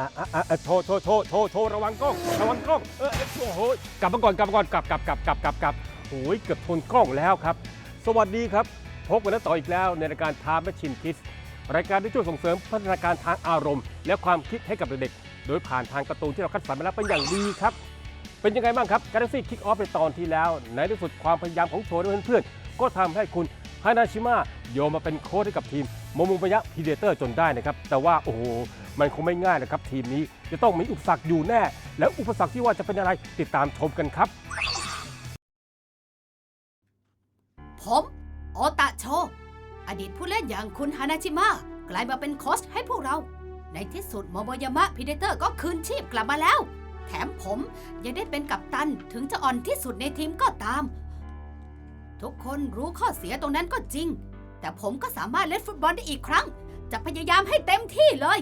อ่าอ่าอ่าโชว์โชว์โชว์โชว์โชว์ระวังกล้องระวังกล้องเออโอ้โหกลับมาก่อนกลับมาก่อนกลับกลับกลับกลับกลับกลับโอ้ยเกือบชนกล้องแล้วครับ สวัสดีครับพบกันแล้วต่ออีกแล้วในรายการทามแมชชินคิสรายการที่ช่วยส่งเสริมพัฒนาการทางอารมณ์ และความคิดให้กับเด็กๆโดยผ่านทางการ์ตูนที่เราคัดสรรมาแล้วเป็นอย่างดีครับ เป็นยังไงบ้างครับ Galaxy Kick Off ในตอนที่แล้ว ในที่สุดความพยายามของโชว์และเพื่อนๆก็ทำให้คุณฮานาชิมะโยมาเป็นโค้ชให้กับทีม โมมุมยะพีเดเตอร์จนได้นะครับ แต่ว่าโอ้โห มันคงไม่ง่ายนะครับ ทีมนี้จะต้องมีอุปสรรคอยู่แน่ แล้วอุปสรรคที่ว่าจะเป็นอะไรติดตามชมกันครับ ผมโอตะโช อดีตผู้เล่นอย่างคุณฮานาจิมะกลายมาเป็นโค้ชให้พวกเรา ในที่สุดโมโมยามะพีเดเตอร์ก็คืนชีพกลับมาแล้ว แถมผมยังได้เป็นกัปตันถึงจะอ่อนที่สุดในทีมก็ตาม ทุกคนรู้ข้อเสียตรงนั้นก็จริง แต่ผมก็สามารถเล่นฟุตบอลได้อีกครั้ง จะพยายามให้เต็มที่เลย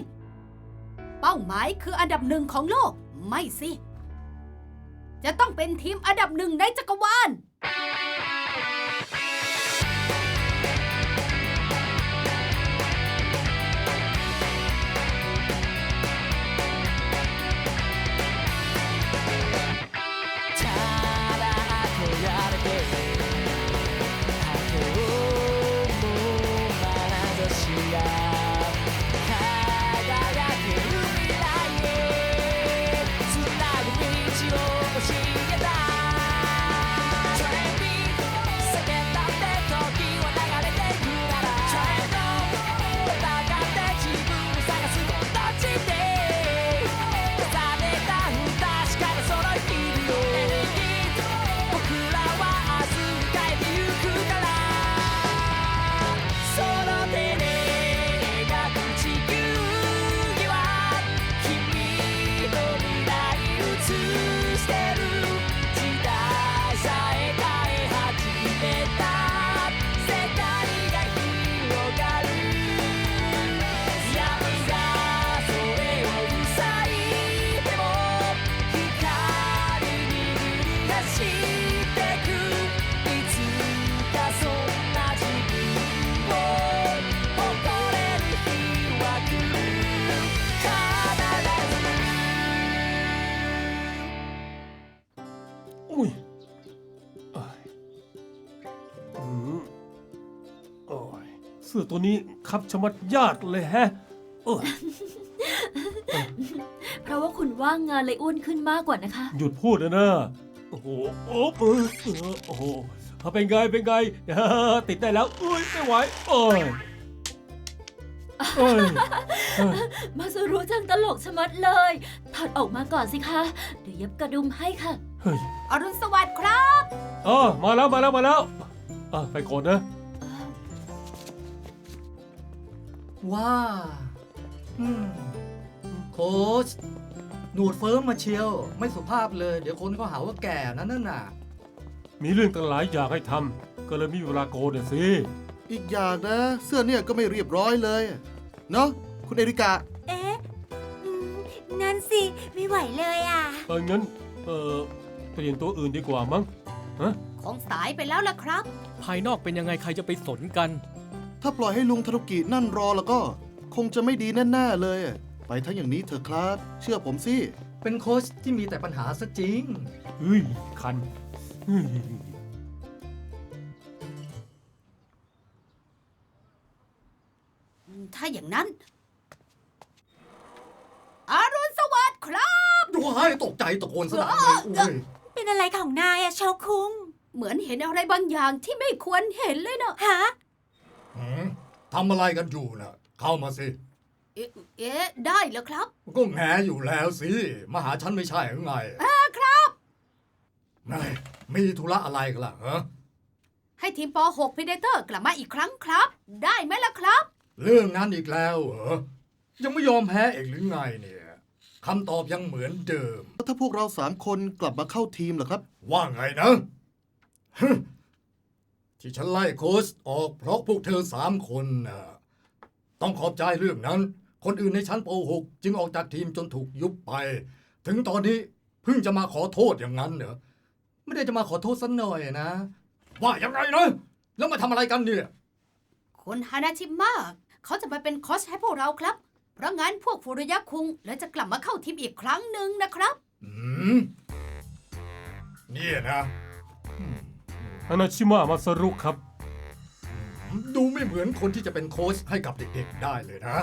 เป้าหมายคืออันดับหนึ่งของโลก ไม่สิ จะต้องเป็นทีมอันดับหนึ่งในจักรวาล เสื้อตัวนี้คับชะมัดยากเลยแฮะเอ้ยเพราะว่าคุณว่างงานเลยอ้วนขึ้นมากกว่านะคะ หยุดพูดนะนะโอ้โหโอ้เออเออโอ้โหเอาเป็นไงเป็นไงเออติดได้แล้วอุ้ยไม่ไหวเอ้ยเอ้ยเอ้ยมาสุรู้จังตลกชะมัดเลย ถอดออกมาก่อนสิคะ เดี๋ยวเย็บกระดุมให้ค่ะเฮ้ยอรุณสวัสดิ์ครับอ๋อมาแล้วมาแล้วมาแล้ว อะไปก่อนนะ ว้าอืมโค้ชหนวดเฟิร์มมาเชียว ไม่สุภาพเลย เดี๋ยวคนก็หาว่าแก่นะนั่นน่ะ มีเรื่องตั้งหลายอย่างให้ทำก็เลยไมมีเวลาโกนน่ะสิ อีกอย่างนะ เสื้อเนี่ยก็ไม่เรียบร้อยเลย เนาะคุณเอริกา เอ๊ะอืมนั่นสิ ไม่ไหวเลยอะ เอองั้น เออเปลี่ยนตัวอื่นดีกว่ามั้ง คงสายไปแล้วล่ะครับ ภายนอกเป็นยังไงใครจะไปสนกัน ถ้าปล่อยให้ลุงธนุกินั่นรอแล้วก็ คงจะไม่ดีแน่ๆเลย ไปทั้งอย่างนี้เถอะครับ เชื่อผมสิ เป็นโค้ชที่มีแต่ปัญหาซะจริง เฮ้ย คันเฮ้ยถ้าอย่างนั้น อรุณสวัสดิ์ครับ ดูให้ตกใจตะโกนสนั่นเลยอุ้ยเป็นอะไรของนายอะโชคุง เหมือนเห็นอะไรบางอย่างที่ไม่ควรเห็นเลยเนอะฮะ หืมทำอะไรกันอยู่นะเข้ามาสิ เอ๊ะเอ๊ะได้แล้วครับก็แงอยู่แล้วสิมาหาฉันไม่ใช่หรือไงครับไงมีธุระอะไรกันล่ะฮะให้ทีมป .6 พีเดเตอร์กลับมาอีกครั้งครับ ได้ไหมล่ะครับ เรื่องนั้นอีกแล้วเหรอยังไม่ยอมแพ้อีกหรือไงเนี่ยคำตอบยังเหมือนเดิมถ้าพวกเราสามคนกลับมาเข้าทีมเหรอครับ ว่าไงนะฮึ ที่ฉันไล่โค้ชออกเพราะพวกเธอสามคนนะต้องขอบใจเรื่องนั้น คนอื่นในชั้นป .6 จึงออกจากทีมจนถูกยุบไป ถึงตอนนี้เพิ่งจะมาขอโทษอย่างนั้นเหรอไม่ได้จะมาขอโทษสักหน่อยนะ ว่ายังไงนะแล้วมาทำอะไรกันเนี่ยคุณฮานาชิมะเขาจะมาเป็นโค้ชให้พวกเราครับ เพราะงั้นพวกฟูรุยะคุงเลยจะกลับมาเข้าทีมอีกครั้งหนึ่งนะครับ อืมเนี่ยนะ ฮานาชิมะมาสรุครับ ดูไม่เหมือนคนที่จะเป็นโค้ชให้กับเด็กๆได้เลยนะ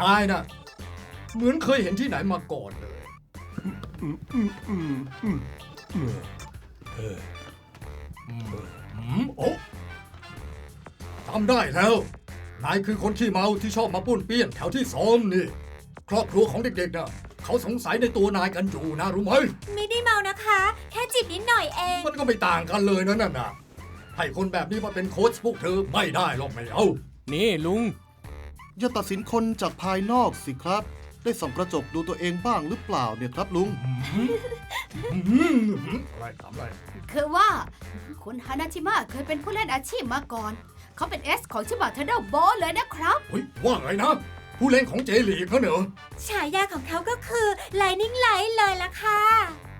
นายนะเหมือนเคยเห็นที่ไหนมาก่อนเลย อืมอืมอืมอืมอืมเอออืมโอ้จำได้แล้ว นายคือคนขี้เมาที่ชอบมาปุ้นเปี้ยนแถวที่ซ้อมนี่ ครอบครัวของเด็กๆน่ะ เขาสงสัยในตัวนายกันอยู่นะรู้ไหม ไม่ได้เมานะคะ แค่จิบนิดหน่อยเอง มันก็ไม่ต่างกันเลยนะนั่นน่ะ ให้คนแบบนี้มาเป็นโค้ชพวกเธอไม่ได้หรอกไม่เอา นี่ลุง อย่าตัดสินคนจากภายนอกสิครับ ได้ส่องกระจกดูตัวเองบ้างหรือเปล่าเนี่ยครับลุง อืมอะไรทำอะไร คือว่า คุณฮานาชิมะเคยเป็นผู้เล่นอาชีพมาก่อน เขาเป็นเอสของชิบะเทอร์เดลโบเลยนะครับ เฮ้ยว่าไงนะ ผู้เล่นของเจลีกเขาเหรอฉายาของเขาก็คือ Lightning Light เลยล่ะค่ะ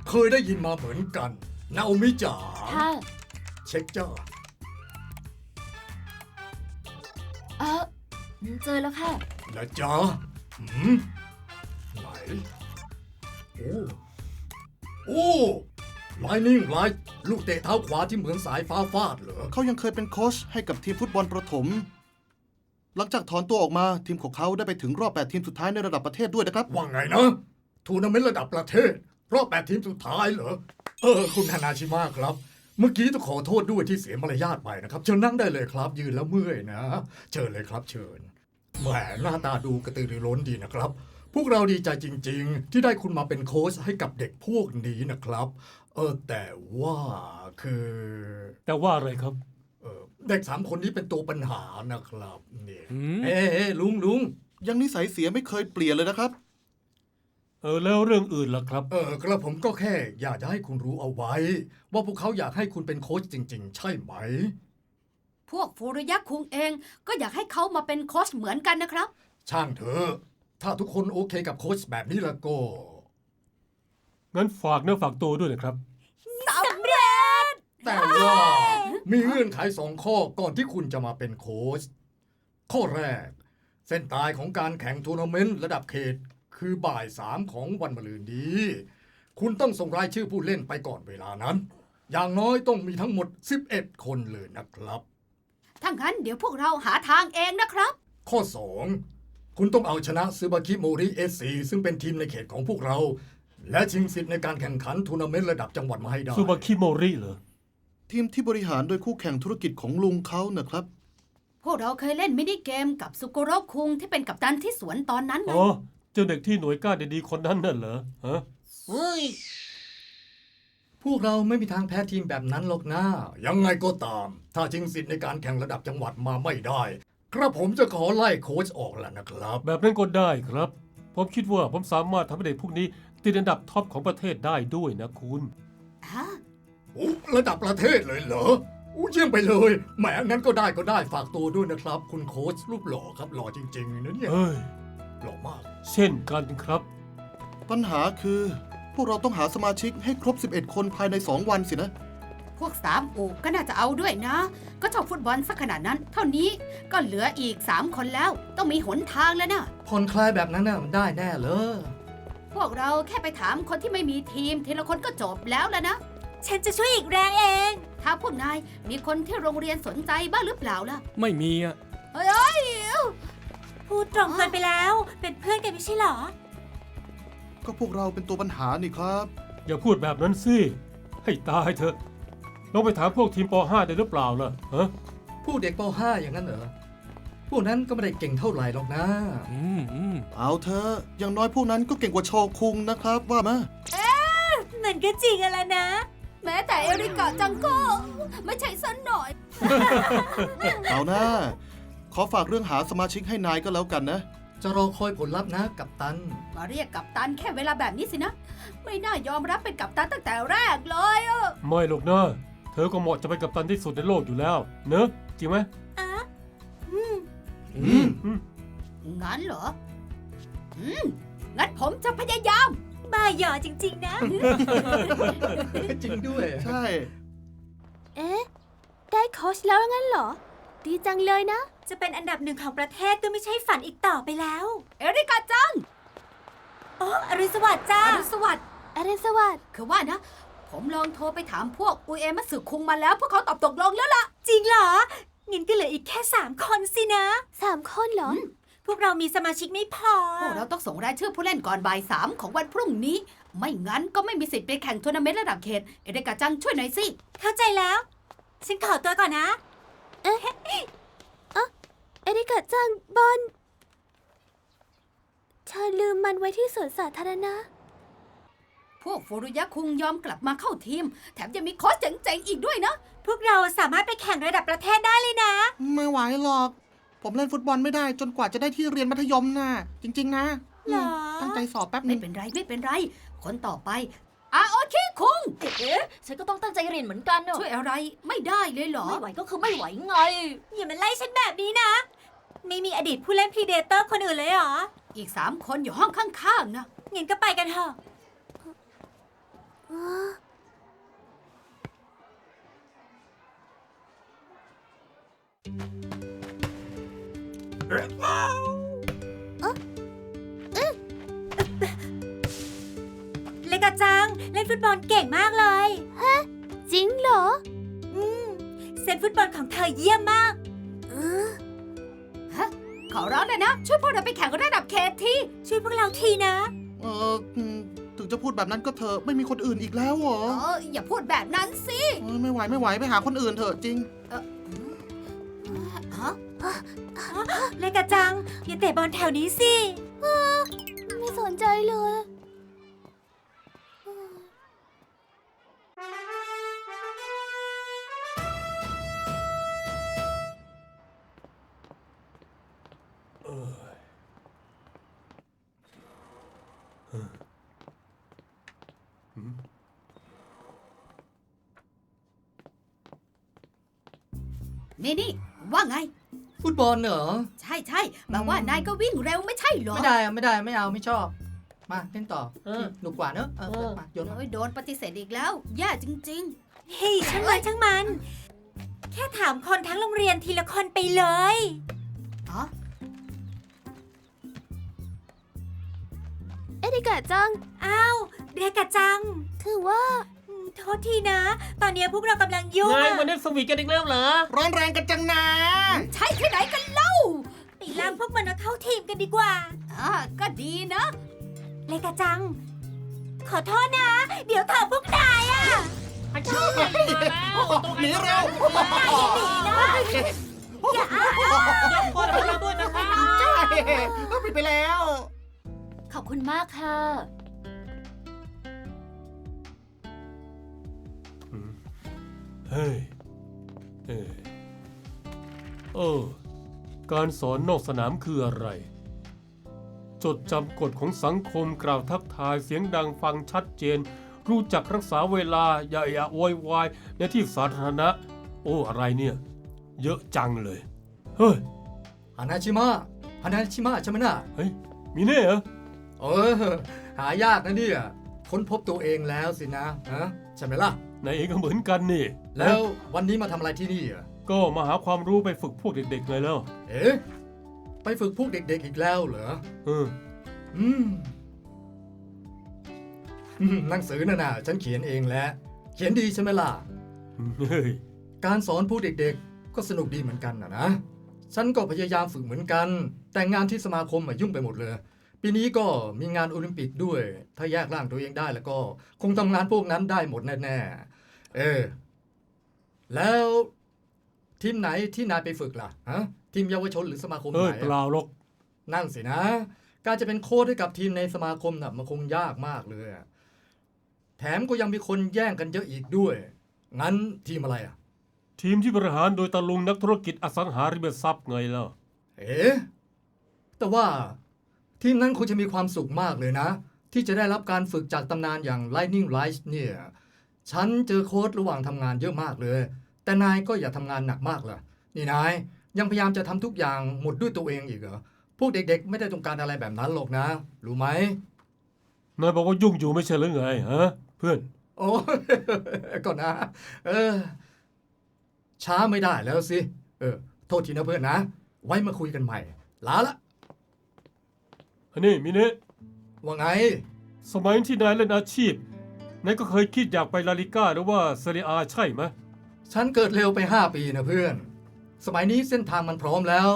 เคยได้ยินมาเหมือนกัน นาโอมิจ๋าค่ะเช็คจ้าเออเจอแล้วค่ะนะจ๊ะหืมไหนโอ้โอ้ไลนิ่งไลท์ลูกเตะเท้าขวาที่เหมือนสายฟ้าฟาดเหรอ เขายังเคยเป็นโค้ชให้กับทีมฟุตบอลประถม หลังจากถอนตัวออกมาทีมของเขาได้ไปถึงรอบ 8 ทีมสุดท้ายในระดับประเทศด้วยนะครับ ว่าไงนะ ทัวร์นาเมนต์ระดับประเทศ รอบแปดทีมสุดท้ายเหรอ เออ คุณฮานาชิมะครับ เมื่อกี้ต้องขอโทษด้วยที่เสียมารยาทไปนะครับ เชิญนั่งได้เลยครับ ยืนแล้วเมื่อยนะ เชิญเลยครับ เชิญ แหมหน้าตาดูกระตือรือร้นดีนะครับ พวกเราดีใจจริง ๆ ที่ได้คุณมาเป็นโค้ชให้กับเด็กพวกนี้นะครับ เออแต่ว่าคือ แต่ว่าอะไรครับ เออเด็กสามคนนี้เป็นตัวปัญหานะครับเนี่ยอืมเอ้เอ้ลุงลุงยังนิสัยเสียไม่เคยเปลี่ยนเลยนะครับ เออแล้วเรื่องอื่นล่ะครับ เออกระผมก็แค่อยากจะให้คุณรู้เอาไว้ ว่าพวกเขาอยากให้คุณเป็นโค้ชจริง ๆ ใช่ไหม พวกฟูรุยะคุงเองก็อยากให้เขามาเป็นโค้ชเหมือนกันนะครับ ช่างเถอะถ้าทุกคนโอเคกับโค้ชแบบนี้แล้วก็งั้นฝากเนื้อฝากตัวด้วยนะครับสำเร็จ แต่ว่ามีเงื่อนไขสองข้อก่อนที่คุณจะมาเป็นโค้ชข้อแรก เส้นตายของการแข่งทัวร์นาเมนต์ระดับเขตคือบ่ายสามของวันมะรืนนี้ คุณต้องส่งรายชื่อผู้เล่นไปก่อนเวลานั้น อย่างน้อยต้องมีทั้งหมด 11 คนเลยนะครับ ถ้างั้นเดี๋ยวพวกเราหาทางเองนะครับ ข้อ 2 คุณต้องเอาชนะซูบาคิโมริเอซีซึ่งเป็นทีมในเขตของพวกเรา และชิงสิทธิ์ในการแข่งขันทัวร์นาเมนต์ระดับจังหวัดมาให้ได้ ซูบาคิโมริเหรอ ทีมที่บริหารโดยคู่แข่งธุรกิจของลุงเขานะครับ พวกเราเคยเล่นมินิเกมกับซุโกโรคุงที่เป็นกัปตันที่สวนตอนนั้นไงอ๋อเจ้าเด็กที่หน่วยกล้าดีๆคนนั้นน่ะเหรอฮะพวกเราไม่มีทางแพ้ทีมแบบนั้นหรอกนะยังไงก็ตาม ถ้าชิงสิทธิ์ในการแข่งระดับจังหวัดมาไม่ได้กระผมจะขอไล่โค้ชออกแล้วนะครับ แบบนั้นก็ได้ครับ ผมคิดว่าผมสามารถทำให้เด็กพวกนี้ติดอันดับท็อปของประเทศได้ด้วยนะคุณ ฮะ อู้ระดับประเทศเลยเหรออู้เยี่ยมไปเลย แหมงั้นก็ได้ก็ได้ฝากตัวด้วยนะครับ คุณโค้ชรูปหล่อครับหล่อจริง ๆนะเนี่ยเอ้ย หล่อมาก เช่นกันครับ ปัญหาคือ พวกเราต้องหาสมาชิกให้ครบ 11 คนภายใน 2 วันสินะ พวกสามอูก็น่าจะเอาด้วยนะ ก็ชอบฟุตบอลสักขนาดนั้น เท่านี้ก็เหลืออีกสามคนแล้ว ต้องมีหนทางแล้วนะ ผ่อนคลายแบบนั้นน่ะมันได้แน่เลย พวกเราแค่ไปถามคนที่ไม่มีทีมทีละคนก็จบแล้วแล้วนะ ฉันจะช่วยอีกแรงเอง ถ้าพวกนายมีคนที่โรงเรียนสนใจบ้างหรือเปล่าล่ะ ไม่มีอะเอ้ยเอ้ยพูดตรงเกินไปแล้ว เป็นเพื่อนกันไม่ใช่เหรอ ก็พวกเราเป็นตัวปัญหานี่ครับ อย่าพูดแบบนั้นสิ ให้ตายเถอะลองไปถามพวกทีมป .5 ได้หรือเปล่าล่ะฮะผู้เด็กป .5 อย่างนั้นเหรอ พวกนั้นก็ไม่ได้เก่งเท่าไหร่หรอกนะ อืมอืมเอาเถอะอย่างน้อยพวกนั้นก็เก่งกว่าโชคุงนะครับว่ามา มันก็จริงอะละนะ แม้แต่เอริกาจังก็ไม่ใช่สันหน่อย เอานะขอฝากเรื่องหาสมาชิกให้นายก็แล้วกันนะ จะรอคอยผลลัพธ์นะกับตัน มาเรียกกัปตันแค่เวลาแบบนี้สินะ ไม่น่ายอมรับเป็นกัปตันตั้งแต่แรกเลยอะไม่หรอกนะเธอก็เหมาะจะเป็นกัปตันที่สุดในโลกอยู่แล้ว เนอะจริงไหมอืมงั้นเหรออืมงั้นผมจะพยายาม บ้าหยอจริง ๆ นะ จริงด้วย ใช่ เอ๊ะ ได้โค้ชแล้วงั้นเหรอ ดีจังเลยนะ จะเป็นอันดับหนึ่งของประเทศก็ไม่ใช่ฝันอีกต่อไปแล้ว เอริกาจังโอ้อรุณสวัสดิ์จ้า อรุณสวัสดิ์อรุณสวัสดิ์คือว่านะ ผมลองโทรไปถามพวกอุยเอมัตสึคุงมาแล้ว พวกเขาตอบตกลงแล้วล่ะ จริงเหรองั้นก็เหลืออีกแค่สามคนสินะ สามคนเหรอ พวกเรามีสมาชิกไม่พอ พวกเราต้องส่งรายชื่อผู้เล่นก่อนบ่ายสามของวันพรุ่งนี้ ไม่งั้นก็ไม่มีสิทธิ์ไปแข่งทัวร์นาเมนต์ระดับเขต เอริกาจังช่วยหน่อยสิ เข้าใจแล้ว ฉันขอตัวก่อนนะ เอ๊ะเอะเอริกาจังบอลเธอลืมมันไว้ที่สวนสาธารณะ พวกฟูรุยะคุงยอมกลับมาเข้าทีม แถมยังมีโค้ชเจ๋งๆอีกด้วยนะ พวกเราสามารถไปแข่งระดับประเทศได้เลยนะ ไม่ไหวหรอก ผมเล่นฟุตบอลไม่ได้จนกว่าจะได้ที่เรียนมัธยมน่ะ จริง ๆ นะเหรอ ตั้งใจสอบแป๊บนึไม่งเป็นไรไม่เป็นไร คนต่อไปอาโอเคคุงเอ๊ะฉันก็ต้องตั้งใจเรียนเหมือนกันเนอะช่วยอะไรไม่ได้เลยเหรอ ไม่ไหวก็คือไม่ไหวไง อย่ามาไล่ฉันแบบนี้นะ ไม่มีอดีตผู้เล่นพรีเดเตอร์คนอื่นเลยเหรอ อีกสามคนอยู่ห้องข้างๆนะ งั้นก็ไปกันเถอะ เลกาจัง เล่นฟุตบอลเก่งมากเลยฮะจริงเหรอ อืมเซนฟุตบอลของเธอเยี่ยมมาก ขอร้องเลยนะ ช่วยพวกเราไปแข่งระดับเขตทีช่วยพวกเราทีนะ เอออืมถึงจะพูดแบบนั้นก็เถอะไม่มีคนอื่นอีกแล้วเหรอเอออย่าพูดแบบนั้นสิ เออไม่ไหวไม่ไหวไปหาคนอื่นเถอะจริงฮะ เลกาจัง อย่าเตะบอลแถวนี้สิไม่สนใจเลยนี่นี่ว่าไง ฟุตบอลเหรอ ใช่ใช่แบบว่านายก็วิ่งเร็วไม่ใช่เหรอไม่ได้อะไม่ได้ไม่เอาไม่ชอบ มาเล่นต่อเออ หนุกกว่าเนอะเออเออมาโยนมาโอ้ยโดนปฏิเสธอีกแล้ว แย่จริง เฮ้ยช่างมันช่างมัน แค่ถามคนทั้งโรงเรียนทีละคนไปเลยๆอ๋อเอริกาจัง อ้าว เรกาจัง คือว่าอืม โทษทีนะ ตอนนี้พวกเรากำลังยุ่งไงอะวันนี้สวีทกันอีกแล้วเหรอ ร้อนแรงกันจังนะใช่ที่ไหนกันเล่าไปลากพวกมันมาเข้าทีมกันดีกว่า อ่าก็ดีนะเรกาจัง ขอโทษนะ เดี๋ยวเถอะพวกนายอะหนีเร็วนายอย่าหนีนะอย่าอ้ายกโทษให้เราด้วยนะคะใช่ก็ผิดไปแล้ว ขอบคุณมากค่ะ เฮ้ยเออเออ การสอนนอกสนามคืออะไร จดจำกฎของสังคมกล่าวทักทายเสียงดังฟังชัดเจน รู้จักรักษาเวลา อย่าอย่าโวยวายในที่สาธารณะ โอ้อะไรเนี่ย เยอะจังเลย เฮ้ยฮานาชิมะฮานาชิมะใช่ไหมน่ะเฮ้ยมีแน่เหรอเออหายากนะเนี่ยค้นพบตัวเองแล้วสินะฮะ ใช่ไหมล่ะ นายเองก็เหมือนกันนี่แล้ววันนี้มาทำอะไรที่นี่อะก็มาหาความรู้ไปฝึกพวกเด็กๆไงแล้ว เอ๊ะไปฝึกพวกเด็กๆอีกแล้วเหรอเอออืมอืมหนังสือน่ะนะฉันเขียนเองแล้วเขียนดีใช่ไหมล่ะ เฮ้ยการสอนผู้เด็กๆ ก็สนุกดีเหมือนกันนะนะ ฉันก็พยายามฝึกเหมือนกัน แต่งานที่สมาคมอะยุ่งไปหมดเลย ปีนี้ก็มีงานโอลิมปิกด้วย ถ้าแยกร่างตัวเองได้แล้วก็ คงทำงานพวกนั้นได้หมดแน่ๆ เออ แล้วทีมไหนที่นายไปฝึกล่ะฮะทีมเยาวชนหรือสมาคมเอ้ไหยนเปอะล่าหรอกนั่นสินะ การจะเป็นโค้ชให้กับทีมในสมาคมน่ะมันคงยากมากเลยอะแถมก็ยังมีคนแย่งกันเยอะอีกด้วย งั้นทีมอะไรอะ ทีมที่บริหารโดยตาลุงนักธุรกิจอสังหาริมทรัพย์ไงล่ะ เอ๊ะแต่ว่า ทีมนั้นคงจะมีความสุขมากเลยนะ ที่จะได้รับการฝึกจากตำนานอย่าง Lightning Rice เนี่ย ฉันเจอโค้ดระหว่างทำงานเยอะมากเลย แต่นายก็อย่าทำงานหนักมากล่ะ นี่นายยังพยายามจะทำทุกอย่างหมดด้วยตัวเองอีกเหรอ พวกเด็กๆ ไม่ได้ต้องการอะไรแบบนั้นหรอกนะ รู้ไหม นายบอกว่ายุ่งอยู่ไม่ใช่หรือไงฮะเพื่อน โอ้ ก่อนนะ เออ ช้าไม่ได้แล้วสิ เออ โทษทีนะเพื่อนนะ ไว้มาคุยกันใหม่ ลาละ อันนี้มิเนะว่าไง สมัยที่นายเล่นอาชีพนายก็เคยคิดอยากไปลาลิก้าหรือว่าเซเรียอาใช่ไหมฉันเกิดเร็วไป 5 ปีนะเพื่อน สมัยนี้เส้นทางมันพร้อมแล้ว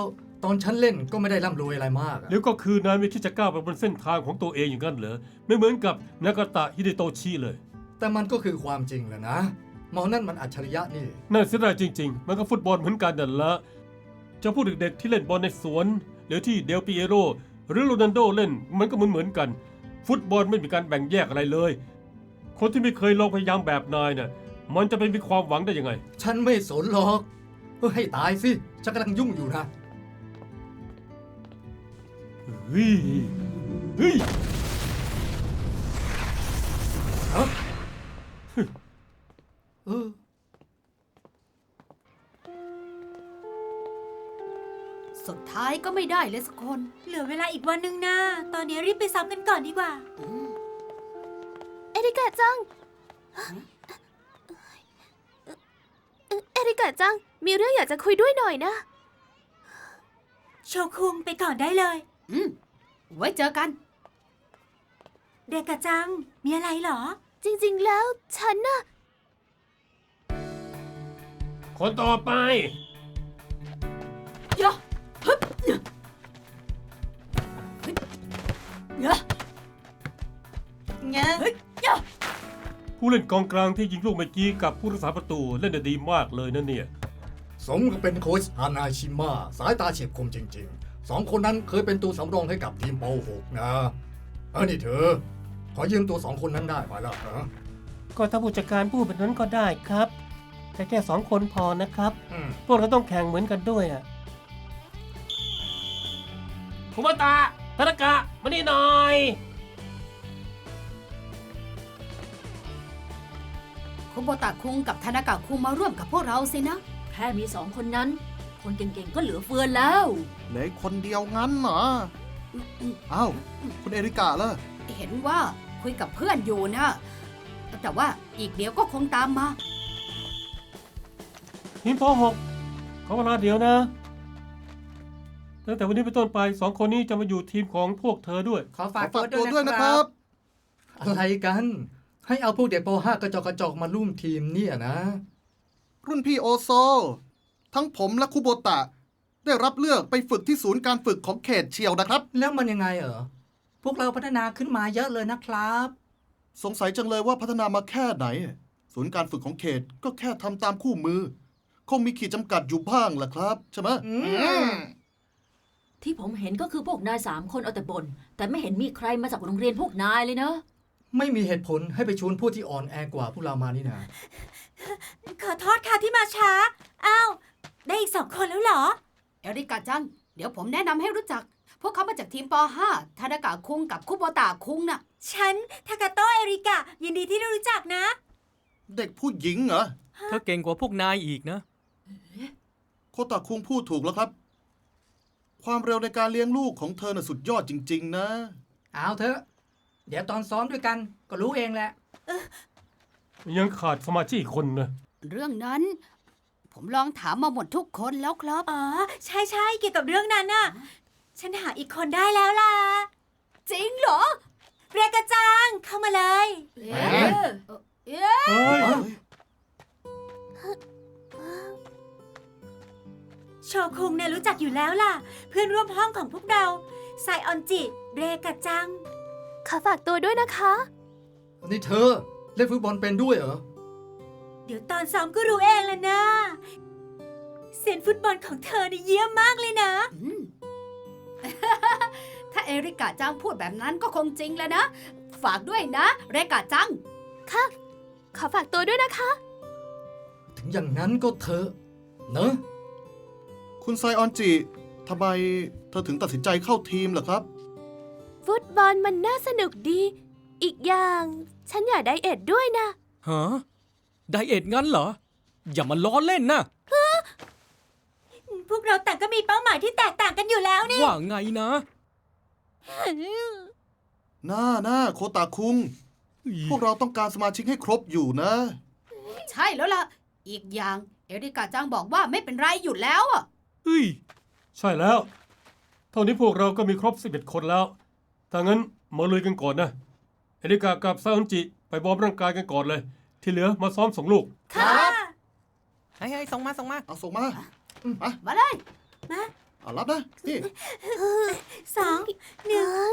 ตอนฉันเล่นก็ไม่ได้ร่ำรวยอะไรมากอะแล้วก็คือนายไม่คิดจะก้าวไปบนเส้นทางของตัวเองอย่างนั้นเหรอไม่เหมือนกับนากาตะฮิเดโตชิเลยแต่มันก็คือความจริงแหละนะหมอนั่นมันอัจฉริยะนี่ น่าเสียดายจริง ๆ มันก็ฟุตบอลเหมือนกันนั่นละจะพูดเด็กๆที่เล่นบอลในสวนหรือที่เดลปิเอโร หรือโรนัลโดเล่นมันก็เหมือนเหมือนๆกัน ฟุตบอลไม่มีการแบ่งแยกอะไรเลย คนที่ไม่เคยลองพยายามแบบนายน่ะมันจะไปมีความหวังได้ยังไง ฉันไม่สนหรอกเออให้ตายสิฉันกำลังยุ่งอยู่นะเฮ้ยเฮ้ยเออ สุดท้ายก็ไม่ได้เลยสักคน เหลือเวลาอีกวันหนึ่งนะ ตอนนี้รีบไปซ้อมกันก่อนดีกว่า เอริกาจัง เอริกาจัง มีเรื่องอยากจะคุยด้วยหน่อยนะ โชคุงไปก่อนได้เลย อืม ไว้เจอกัน เดกะจัง มีอะไรเหรอ จริงๆแล้วฉันน่ะ คนต่อไป ผู้เล่นกองกลางที่ยิงลูกเมื่อกี้กับผู้รักษาประตูเล่นได้ดีมากเลยนะเนี่ย สมกับเป็นโค้ชฮานาชิมะสายตาเฉียบคมจริงๆ สองคนนั้นเคยเป็นตัวสำรองให้กับทีมเปาหกนะ เออนี่เธอ ขอยืมตัวสองคนนั้นได้ไหมล่ะฮะก็ถ้าผู้จัดการพูดแบบนั้นก็ได้ครับ แต่แค่สองคนพอนะครับ อืมพวกเราต้องแข่งเหมือนกันด้วยอะคุมาตะธนกะมานี่หน่อย บตะคุงกับธนากะคุงมาร่วมกับพวกเราสินะ แค่มีสองคนนั้น คนเก่งๆก็เหลือเฟือแล้ว เหลืออกคนเดียวงั้นเหรออ้าวคุณเอริกาล่ะเห็นว่าคุยกับเพื่อนอยู่นะ แต่ว่าอีกเดี๋ยวก็คงตามมาทีมป .6 ขอเวลาเดี๋ยวนะตั้งแต่วันนี้เป็นต้นไปสองคนนี้จะมาอยู่ทีมของพวกเธอด้วย ขอขฝาอกฝากตัวด้วยนะครับ อะไรกัน ให้เอาพวกเด็กป .5 กระจอกกระจอกมาร่วมทีมเนี่ยนะ รุ่นพี่โอโซ ทั้งผมและคุโบตะ ได้รับเลือกไปฝึกที่ศูนย์การฝึกของเขตเชียวนะครับ แล้วมันยังไงเหรอ พวกเราพัฒนาขึ้นมาเยอะเลยนะครับ สงสัยจังเลยว่าพัฒนามาแค่ไหน ศูนย์การฝึกของเขตก็แค่ทำตามคู่มือ คงมีขีดจำกัดอยู่บ้างแหละครับ ใช่ไหมอืมอืมที่ผมเห็นก็คือพวกนายสามคนเอาแต่บน่นแต่ไม่เห็นมีใครมาจากโรงเรียนพวกนายเลยนะ ไม่มีเหตุผลให้ไปชวนผู้ที่อ่อนแอกว่าพวกเรามานี่นะขอโทษค่ะที่มาช้า อ้าว ได้อีกสองคนแล้วเหรอ เอริกาจัง เดี๋ยวผมแนะนำให้รู้จัก พวกเขามาจากทีมป .5 ธนากะคุงกับคุโบตะคุงน่ะ ฉันทากาโตะเอริกะยินดีที่ได้รู้จักนะ เด็กผู้หญิงเหรอ เธอเก่งกว่าพวกนายอีกนะ โคตาคุงพูดถูกแล้วครับ ความเร็วในการเลี้ยงลูกของเธอน่ะสุดยอดจริง ๆ นะ เอาเถอะ เดี๋ยวตอนซ้อมด้วยกันก็รู้เองแหละ ยังขาดสมาชิกอีกคนนะเรื่องนั้น ผมลองถามมาหมดทุกคนแล้วครับ อ๋อ ใช่ใช่เกี่ยวกับเรื่องนั้นน่ะ ฉันหาอีกคนได้แล้วล่ะ จริงเหรอ เรียกกระจังเข้ามาเลย เอ๊ะ เอ๊ะเฮ้ย โชคุงเนี่ยรู้จักอยู่แล้วล่ะ เพื่อนร่วมห้องของพวกเราไซออนจิ เรกะจัง ขอฝากตัวด้วยนะคะ นี่เธอเล่นฟุตบอลเป็นด้วยเหรอ เดี๋ยวตอนซ้อมก็รู้เองแหละนะ เสียนฟุตบอลของเธอเนี่ยเยี่ยมมากเลยนะ อืม ถ้าเอริกาจังพูดแบบนั้นก็คงจริงแล้วนะ ฝากด้วยนะ เรกาจังค่ะขอฝากตัวด้วยนะคะ ถึงอย่างนั้นก็เธอะเนอะ คุณไซออนจิทำไมเธอถึงตัดสินใจเข้าทีมล่ะครับ ฟุตบอลมันน่าสนุกดี อีกอย่าง ฉันอยากไดเอทด้วยนะ ฮะไดเอทงั้นเหรอ อย่ามาล้อเล่นนะ พวกเราต่างก็มีเป้าหมายที่แตกต่างกันอยู่แล้วนี่ ว่าไงนะหน้าหน้าโคตาคุง พวกเราต้องการสมาชิกให้ครบอยู่นะ ใช่แล้วล่ะ อีกอย่างเอริกาจังบอกว่าไม่เป็นไรอยู่แล้วอะ เฮ้ย ใช่แล้ว เท่านี้พวกเราก็มีครบ 11 คนแล้ว ถ้างั้นมาลุยกันก่อนนะเอริกากับซาอุนจิไปวอร์มร่างกายกันก่อนเลย ที่เหลือมาซ้อมส่งลูก ค่ะเฮ้ยส่งมาส่งมา เอาส่งมามามาเลยเอารับนะนี่สองหนึ่ง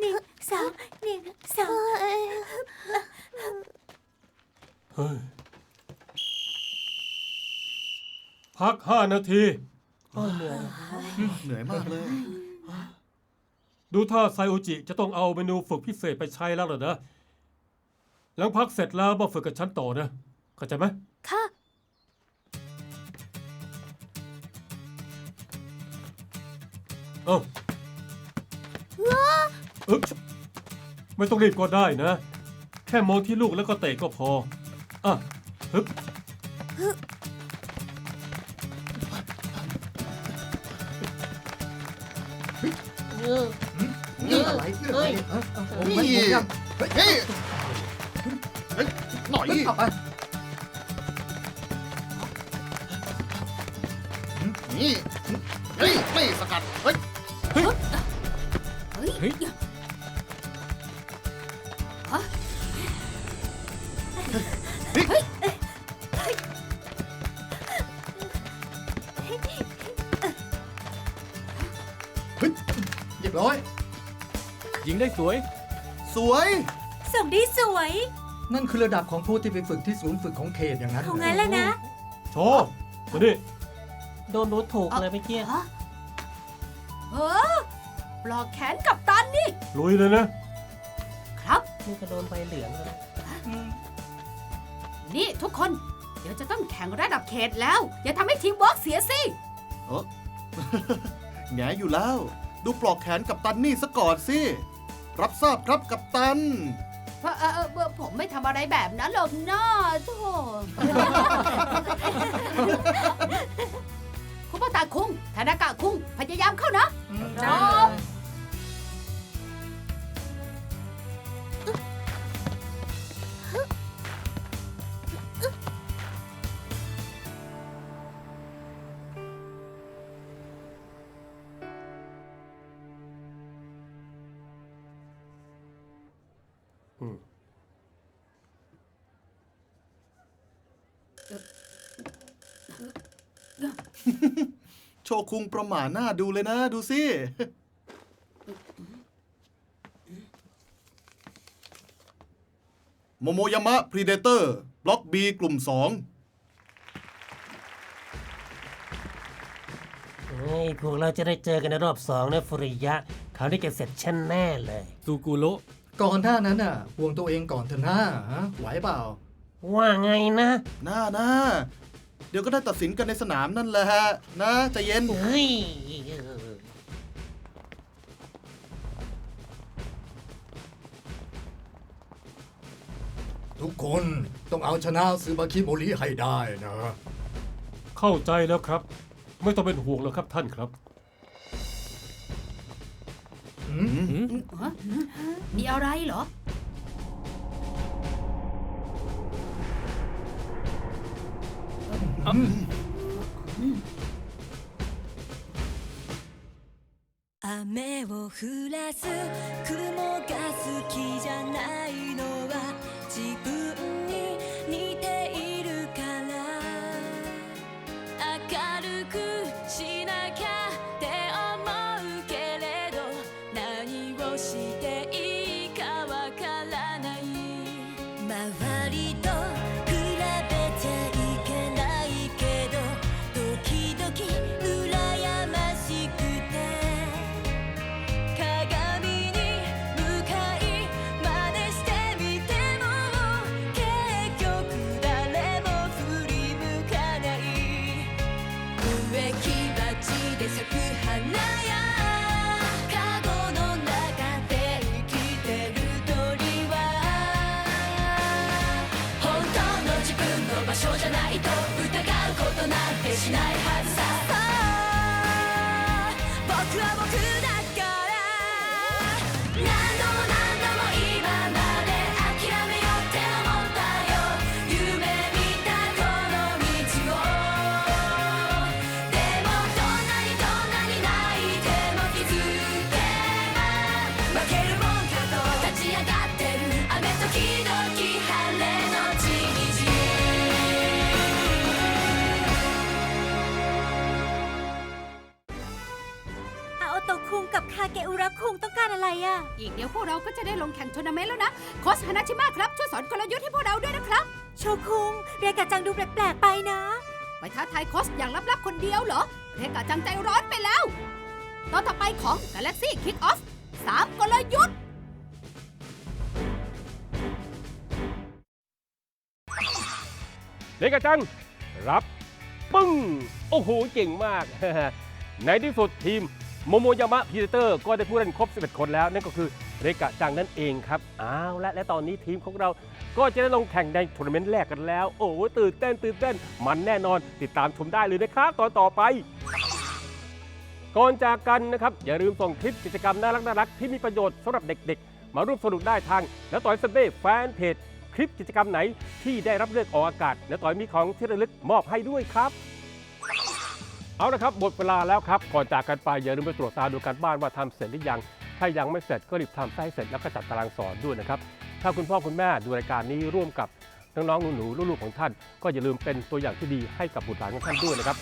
หนึ่งสองหนึ่งสองเฮ้ย พัก5นาที เหนื่อยมากเลย ดูท่าไซโอจิจะต้องเอาเมนูฝึกพิเศษไปใช้แล้วเหรอนะ หลังพักเสร็จแล้วมาฝึกกับฉันต่อนะ เข้าใจไหม ค่ะ เอ้าอึ๊บไม่ต้องรีบก็ได้นะ แค่มองที่ลูกแล้วก็เตะก็พอ อะฮึบ นี่อะไรเอ้ยผมไม่ผมยังเฮ้ยเฮ้ยเฮ้ยหน่อยเอาไปนี่เฮ้ยไม่สกัดเฮ้ยเฮ้ย งได้สวย สวย ส่งได้สวยนั่นคือระดับของผู้ที่ไปฝึกที่ศูนย์ฝึกของเขตอย่างนั้นของเหรงั้นอแหละนะโชว์มาดิโดนดูถูกเลยเมื่อกี้ฮะเออปลอกแขนกับตันนี่ ลุยเลยนะ ครับ นี่ก็โดนใบเหลืองแล้วนี่ทุกคน เดี๋ยวจะต้องแข่งระดับเขตแล้ว อย่าทำให้ทีมเวิร์กเสียสิเออแหงอยู่แล้ว ดูปลอกแขนกับตันนี่ซะก่อนสิ รับทราบครับกับตัน เพราะเออเออเออผมไม่ทำอะไรแบบนั้นหรอกนะโธ่คุณพ่อตาคุงธนากะคุงพยายามเข้านะจ้า โชคุงประหม่าหน้าดูเลยนะ ดูสิ โมโมยามะพรีเดเตอร์ บล็อก B กลุ่ม2เฮ้ยพวกเราจะได้เจอกันในรอบสองนะฟริยะคราวนี้แกเสร็จฉันแน่เลยตูกูโระ ก่อนหน้านั้นน่ะห่วงตัวเองก่อนเถอะนะฮะไหวเปล่า ว่าไงนะหน้าหน้าเดี๋ยวก็ได้ตัดสินกันในสนามนั่นแหละฮะ นะใจเย็น เฮ้ย ทุกคนต้องเอาชนะซึบาคิโมริให้ได้นะ เข้าใจแล้วครับ ไม่ต้องเป็นห่วงแล้วครับท่านครับฮะ มีอะไรเหรอ 雨を降らす雲が好きじゃないの เกอุระคุงต้องการอะไรอะอีกเดี๋ยวพวกเราก็จะได้ลงแข่งทัวร์นาเมนต์แล้วนะโค้ชฮานาชิมะครับช่วยสอนกลยุทธ์ให้พวกเราด้วยนะครับ โชคุงเรกาจังดูแปลกๆไปนะ ไปท้าทายโค้ชอย่างลับๆคนเดียวเหรอเรกาจังใจร้อนไปแล้ว ตอนต่อไปของ Galaxy Kick Off 3 กลยุทธ์ เลกาจัง รับ ปึ้ง โอ้โห เก่งมาก ในที่สุดทีม โมโมยามะพีเตอร์ก็ได้ผู้เล่นครบ 11 คนแล้ว นั่นก็คือเรกะจังนั่นเองครับอ้าวและและตอนนี้ทีมของเราก็จะได้ลงแข่งในทัวร์นาเมนต์แรกกันแล้ว โอ้โหตื่นเต้นตื่นเต้น มันแน่นอนติดตามชมได้เลยนะครับตอนต่อไปก่อนจากกันนะครับ อย่าลืมส่งคลิปกิจกรรมน่ารักน่ารักที่มีประโยชน์สำหรับเด็กๆ มาร่วมสนุกได้ทางแล้วต่อยสเบ้แฟนเพจคลิปกิจกรรมไหนที่ได้รับเลือกออกอากาศแล้วต่อยมีของที่ระลึกมอบให้ด้วยครับ เอาละครับหมดเวลาแล้วครับ ก่อนจากกันไปอย่าลืมไปตรวจตาดูการบ้านว่าทำเสร็จหรือยัง ถ้ายังไม่เสร็จก็รีบทำให้เสร็จแล้วก็จัดตารางสอนด้วยนะครับ ถ้าคุณพ่อคุณแม่ดูรายการนี้ร่วมกับน้องๆหนูๆลูกๆของท่าน ก็อย่าลืมเป็นตัวอย่างที่ดีให้กับบุตรหลานของท่านด้วยนะครับ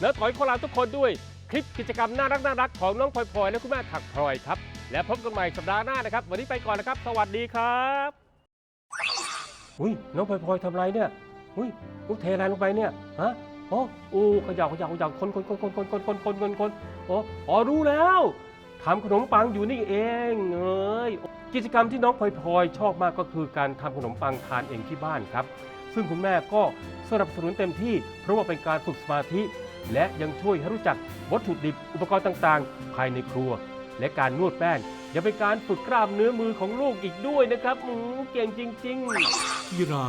แล้วถอยขอลาทุกคนด้วย คลิปกิจกรรมน่ารักน่ารักของน้องพลอยและคุณแม่ถักพลอยครับ และพบกันใหม่สัปดาห์หน้านะครับ วันนี้ไปก่อนนะครับ สวัสดีครับอุ้ยน้องพลอยพลอยทำไรเนี่ยอุ้ยอุ้ยเทอะไรลงไปเนี่ยฮะ โอ้โอ้ขย่าเขย่าเขย่าคนคนคนคนคนคนคนคนคนคนโอ้อ๋อรู้แล้วทำขนมปังอยู่นี่เองเอ้ยกิจกรรมที่น้องพลอยชอบมากก็คือการทำขนมปังทานเองที่บ้านครับ ซึ่งคุณแม่ก็สนับสนุนเต็มที่ เพราะว่าเป็นการฝึกสมาธิ และยังช่วยให้รู้จักวัตถุดิบอุปกรณ์ต่างๆ ภายในครัว และการนวดแป้งยังเป็นการฝึกกล้ามเนื้อมือของลูกอีกด้วยนะครับอืมเก่งจริงๆกีฬา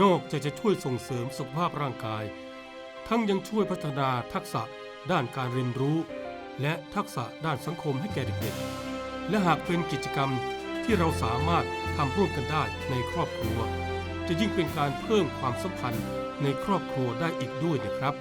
นอกจากจะช่วยส่งเสริมสุขภาพร่างกาย ทั้งยังช่วยพัฒนาทักษะด้านการเรียนรู้ และทักษะด้านสังคมให้แก่เด็กๆ และหากเป็นกิจกรรมที่เราสามารถทำร่วมกันได้ในครอบครัว จะยิ่งเป็นการเพิ่มความสัมพันธ์ในครอบครัวได้อีกด้วยนะครับ